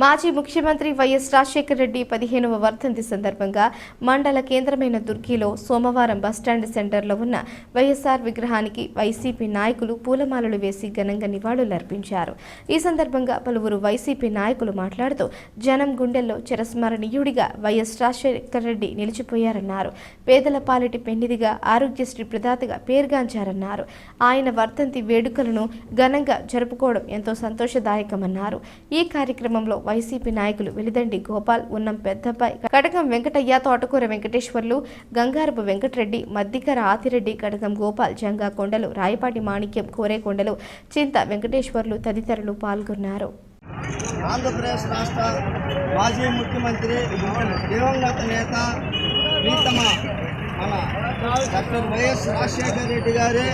మాజీ ముఖ్యమంత్రి వైఎస్ రాజశేఖర రెడ్డి పదిహేనవ వర్ధంతి సందర్భంగా మండల కేంద్రమైన దుర్గిలో సోమవారం బస్టాండ్ సెంటర్లో ఉన్న వైఎస్ఆర్ విగ్రహానికి వైసీపీ నాయకులు పూలమాలలు వేసి ఘనంగా నివాళులర్పించారు ఈ సందర్భంగా పలువురు వైసీపీ నాయకులు మాట్లాడుతూ జనం గుండెల్లో చిరస్మరణీయుడిగా వైఎస్ రాజశేఖర రెడ్డి నిలిచిపోయారన్నారు. పేదల పాలిటి పెన్నిదిగా ఆరోగ్యశ్రీ ప్రదాతగా పేరుగాంచారన్నారు. ఆయన వర్ధంతి వేడుకలను ఘనంగా జరుపుకోవడం ఎంతో సంతోషదాయకమన్నారు. ఈ కార్యక్రమంలో వైసీపీ నాయకులు వెలిదండి. గోపాల్ ఉన్నం పెద్దబ్బాయి కడగం వెంకటయ్య తోటకూర వెంకటేశ్వర్లు గంగారపు వెంకటరెడ్డి మద్దికర ఆతిరెడ్డి కడగం గోపాల్ జంగా కొండలు రాయపాటి మాణిక్యం కోరేకొండలు చింత వెంకటేశ్వర్లు తదితరులు పాల్గొన్నారు. ఆంధ్రప్రదేశ్ రాష్ట్ర మాజీ ముఖ్యమంత్రి దివంగత నేత ప్రీతమ మన డాక్టర్ వైఎస్ రాజశేఖర రెడ్డి గారి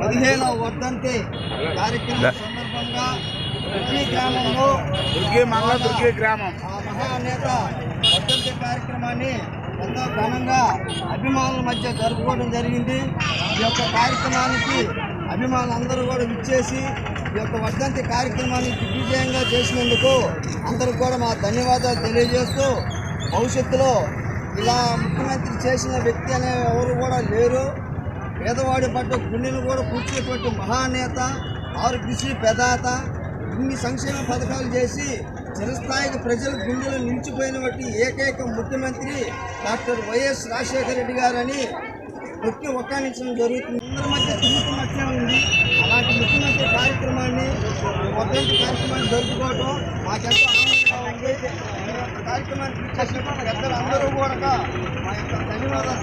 పదిహేనవ వర్ధంతి కార్యక్రమం సందర్భంగా దుర్గి గ్రామంలో దుర్గి మండల దుర్గి గ్రామం. ఆ మహానేత వర్ధంతి కార్యక్రమాన్ని ఎంతో ఘనంగా అభిమానుల మధ్య జరుపుకోవడం జరిగింది. ఈ యొక్క కార్యక్రమానికి అభిమానులందరూ కూడా విచ్చేసి ఈ యొక్క వర్ధంతి కార్యక్రమాన్ని దిగ్విజయంగా చేసినందుకు అందరికి కూడా మా ధన్యవాదాలు తెలియజేస్తూ భవిష్యత్తులో ఇలా ముఖ్యమంత్రి చేసిన వ్యక్తి అనే ఎవరు కూడా లేరు. పేదవాడి పట్ల గుండెను కూడా కూర్చునేటువంటి మహానేత ఆరోగ్యశ్రీ పెదాత ఇన్ని సంక్షేమ పథకాలు చేసి చిరస్థాయికి ప్రజల గుండెలు నిలిచిపోయినటువంటి ఏకైక ముఖ్యమంత్రి డాక్టర్ వైఎస్ రాజశేఖర రెడ్డి గారని నొక్కి ఒక్కానించడం జరుగుతుంది. అందరి మధ్య తిరుగుతున్నట్లే ఉంది. అలాంటి ముఖ్యమంత్రి కార్యక్రమాన్ని వర్ధంతి కార్యక్రమాన్ని జరుపుకోవడం మాకెంతో ఆనందంగా ఉంది. కార్యక్రమాన్ని చేసిన పెద్దలు అందరూ కూడా మా యొక్క ధన్యవాదాలు